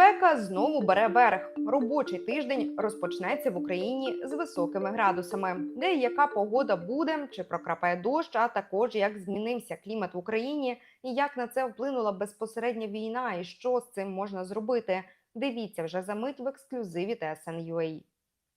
Спека знову бере верх. Робочий тиждень розпочнеться в Україні з високими градусами. Де яка погода буде, чи прокрапає дощ, а також як змінився клімат в Україні і як на це вплинула безпосередня війна, і що з цим можна зробити. Дивіться вже за мить в ексклюзиві TSN.ua.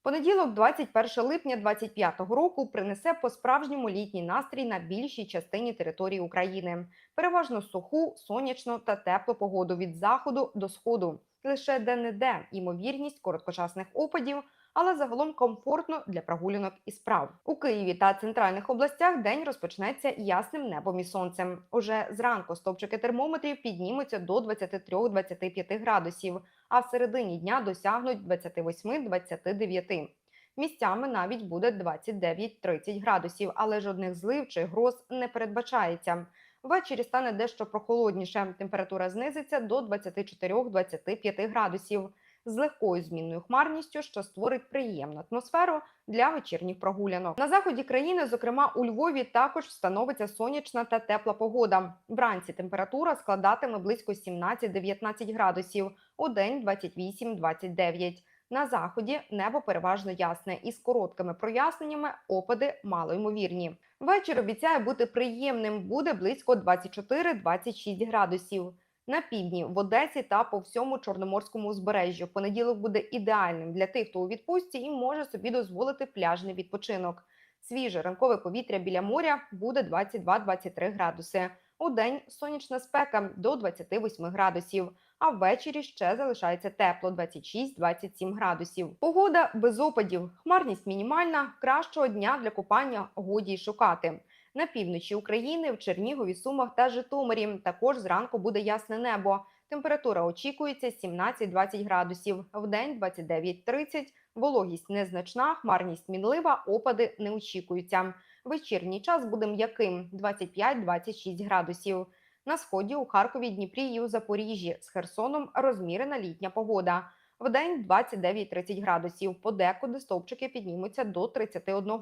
Понеділок, 21 липня 2025 року, принесе по-справжньому літній настрій на більшій частині території України. Переважно суху, сонячну та теплу погоду від заходу до сходу. Лише де-не-де ймовірність короткочасних опадів, але загалом комфортно для прогулянок і справ. У Києві та центральних областях день розпочнеться ясним небом і сонцем. Уже зранку стовпчики термометрів піднімуться до 23-25 градусів, а в середині дня досягнуть 28-29. Місцями навіть буде 29-30 градусів, але жодних злив чи гроз не передбачається. Ввечері стане дещо прохолодніше. Температура знизиться до 24-25 градусів з легкою змінною хмарністю, що створить приємну атмосферу для вечірніх прогулянок. На заході країни, зокрема у Львові, також встановиться сонячна та тепла погода. Вранці температура складатиме близько 17-19 градусів, у день 28-29. На заході небо переважно ясне із короткими проясненнями, опади малоймовірні. Вечір обіцяє бути приємним, буде близько 24-26 градусів. На півдні в Одесі та по всьому чорноморському узбережжю понеділок буде ідеальним для тих, хто у відпустці і може собі дозволити пляжний відпочинок. Свіже ранкове повітря біля моря буде 22-23 градуси. У день сонячна спека до 28 градусів. А ввечері ще залишається тепло 26-27 градусів. Погода без опадів, хмарність мінімальна. Кращого дня для купання годі й шукати. На півночі України, в Чернігові, Сумах та Житомирі також зранку буде ясне небо. Температура очікується 17-20 градусів, в день 29-30, вологість незначна, хмарність мінлива, опади не очікуються. Вечірній час буде м'яким 25-26 градусів. На сході у Харкові, Дніпрі і у Запоріжжі з Херсоном розмірена літня погода. Вдень 29-30 градусів. Подекуди стовпчики піднімуться до 31.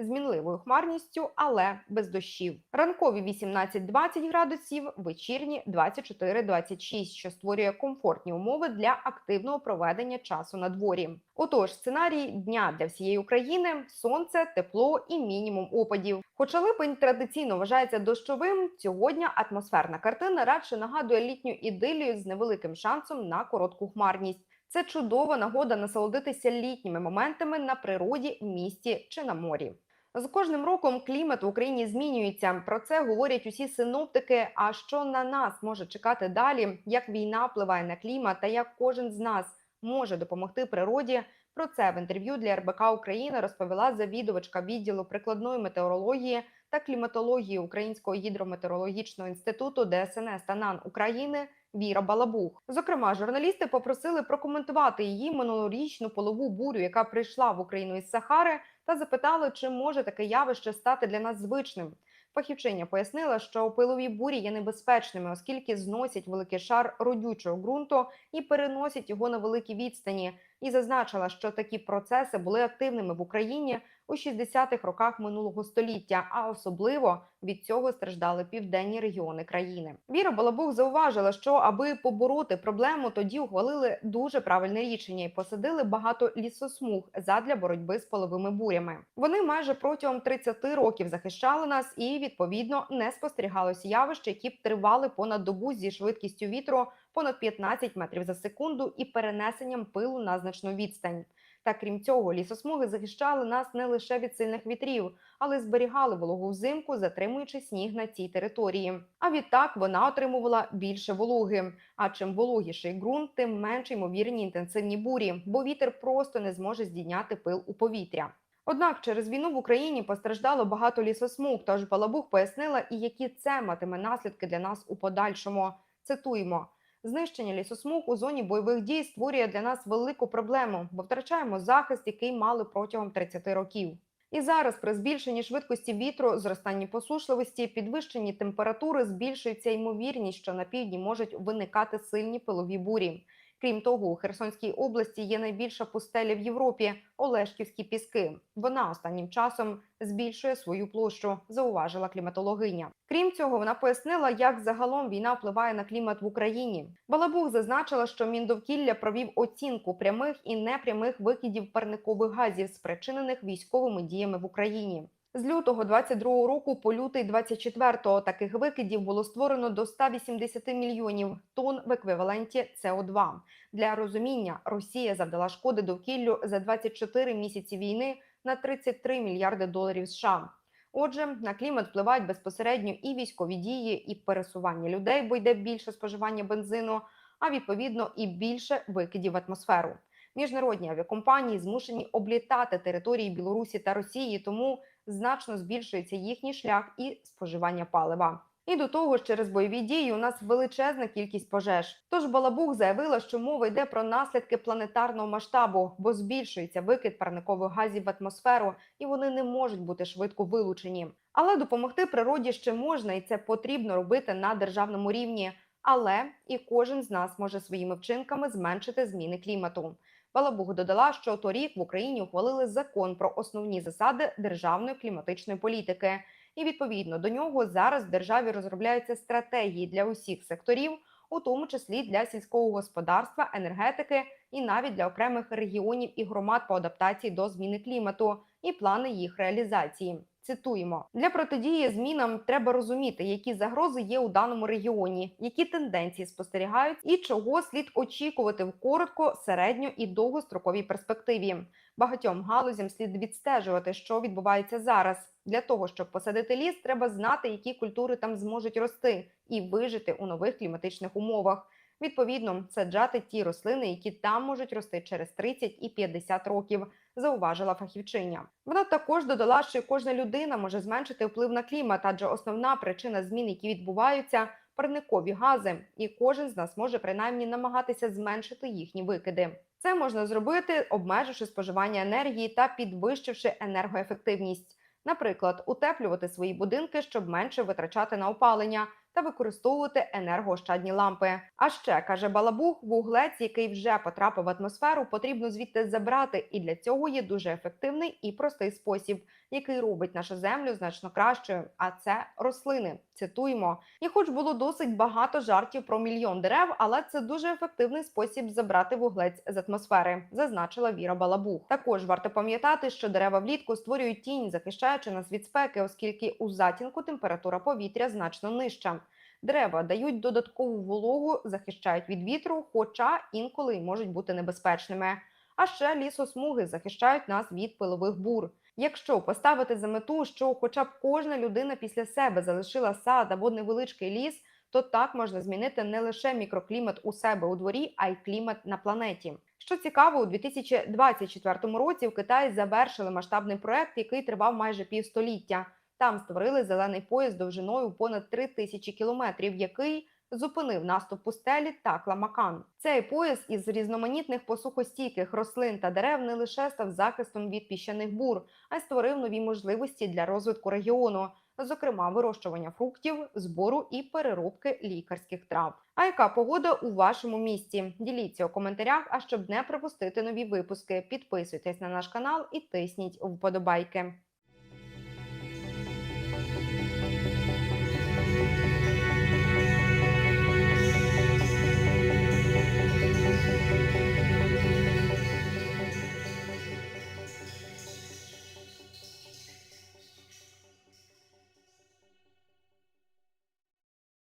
З мінливою хмарністю, але без дощів. Ранкові 18-20 градусів, вечірні 24-26, що створює комфортні умови для активного проведення часу на дворі. Отож, сценарій дня для всієї України: сонце, тепло і мінімум опадів. Хоча липень традиційно вважається дощовим, сьогодні атмосферна картина радше нагадує літню ідилію з невеликим шансом на коротку хмарність. Це чудова нагода насолодитися літніми моментами на природі, місті чи на морі. З кожним роком клімат в Україні змінюється. Про це говорять усі синоптики. А що на нас може чекати далі? Як війна впливає на клімат та як кожен з нас може допомогти природі? Про це в інтерв'ю для РБК України розповіла завідувачка відділу прикладної метеорології та кліматології Українського гідрометеорологічного інституту ДСНС та НАН України Віра Балабух. Зокрема, журналісти попросили прокоментувати її минулорічну полову бурю, яка прийшла в Україну із Сахари, та запитали, чи може таке явище стати для нас звичним. Фахівчиня пояснила, що пилові бурі є небезпечними, оскільки зносять великий шар родючого ґрунту і переносять його на великі відстані. І зазначила, що такі процеси були активними в Україні у 60-х роках минулого століття, а особливо від цього страждали південні регіони країни. Віра Балабух зауважила, що аби побороти проблему, тоді ухвалили дуже правильне рішення і посадили багато лісосмуг задля боротьби з половими бурями. Вони майже протягом 30 років захищали нас, і відповідно не спостерігалося явищ, які б тривали понад добу зі швидкістю вітру понад 15 метрів за секунду і перенесенням пилу на значну відстань. Та крім цього, лісосмуги захищали нас не лише від сильних вітрів, але зберігали вологу взимку, затримуючи сніг на цій території. А відтак вона отримувала більше вологи. А чим вологіший ґрунт, тим менш ймовірні інтенсивні бурі, бо вітер просто не зможе здійняти пил у повітря. Однак через війну в Україні постраждало багато лісосмуг. Тож Балабух пояснила, і які це матиме наслідки для нас у подальшому. Цитуємо. Знищення лісосмуг у зоні бойових дій створює для нас велику проблему, бо втрачаємо захист, який мали протягом 30 років. І зараз при збільшенні швидкості вітру, зростанні посушливості, підвищенні температури збільшується ймовірність, що на півдні можуть виникати сильні пилові бурі. Крім того, у Херсонській області є найбільша пустеля в Європі Олешківські піски. Вона останнім часом збільшує свою площу, зауважила кліматологиня. Крім цього, вона пояснила, як загалом війна впливає на клімат в Україні. Балабух зазначила, що Міндовкілля провів оцінку прямих і непрямих викидів парникових газів, спричинених військовими діями в Україні. З лютого 22 року по лютий 24 таких викидів було створено до 180 мільйонів тонн в еквіваленті СО2. Для розуміння, Росія завдала шкоди довкіллю за 24 місяці війни на 33 мільярди доларів США. Отже, на клімат впливають безпосередньо і військові дії, і пересування людей, бо йде більше споживання бензину, а відповідно і більше викидів в атмосферу. Міжнародні авіакомпанії змушені облітати території Білорусі та Росії, тому значно збільшується їхній шлях і споживання палива. І до того ж, через бойові дії у нас величезна кількість пожеж. Тож Балабух заявила, що мова йде про наслідки планетарного масштабу, бо збільшується викид парникових газів в атмосферу, і вони не можуть бути швидко вилучені. Але допомогти природі ще можна, і це потрібно робити на державному рівні. Але і кожен з нас може своїми вчинками зменшити зміни клімату. Балабух додала, що торік в Україні ухвалили закон про основні засади державної кліматичної політики, і відповідно до нього зараз в державі розробляються стратегії для усіх секторів, у тому числі для сільського господарства, енергетики і навіть для окремих регіонів і громад по адаптації до зміни клімату і плани їх реалізації. Цитуємо для протидії змінам треба розуміти, які загрози є у даному регіоні, які тенденції спостерігають, і чого слід очікувати в коротко, середньо і довгостроковій перспективі. Багатьом галузям слід відстежувати, що відбувається зараз. Для того щоб посадити ліс, треба знати, які культури там зможуть рости і вижити у нових кліматичних умовах. Відповідно, саджати ті рослини, які там можуть рости через 30 і 50 років, зауважила фахівчиня. Вона також додала, що кожна людина може зменшити вплив на клімат, адже основна причина змін, які відбуваються, парникові гази, і кожен з нас може принаймні намагатися зменшити їхні викиди. Це можна зробити, обмеживши споживання енергії та підвищивши енергоефективність. Наприклад, утеплювати свої будинки, щоб менше витрачати на опалення та використовувати енергоощадні лампи. А ще каже Балабух, вуглець, який вже потрапив в атмосферу, потрібно звідти забрати, і для цього є дуже ефективний і простий спосіб, який робить нашу землю значно кращою. А це рослини. Цитуємо, і хоч було досить багато жартів про мільйон дерев, але це дуже ефективний спосіб забрати вуглець з атмосфери, зазначила Віра Балабух. Також варто пам'ятати, що дерева влітку створюють тінь, захищаючи нас від спеки, оскільки у затінку температура повітря значно нижча. Дерева дають додаткову вологу, захищають від вітру, хоча інколи й можуть бути небезпечними. А ще лісосмуги захищають нас від пилових бур. Якщо поставити за мету, що хоча б кожна людина після себе залишила сад або невеличкий ліс, то так можна змінити не лише мікроклімат у себе у дворі, а й клімат на планеті. Що цікаво, у 2024 році в Китаї завершили масштабний проект, який тривав майже півстоліття. Там створили зелений пояс довжиною понад 3 тисячі кілометрів, який зупинив наступ пустелі та кламакан. Цей пояс із різноманітних посухостійких рослин та дерев не лише став захистом від піщаних бур, а й створив нові можливості для розвитку регіону, зокрема вирощування фруктів, збору і переробки лікарських трав. А яка погода у вашому місті? Діліться у коментарях. А щоб не пропустити нові випуски, підписуйтесь на наш канал і тисніть вподобайки.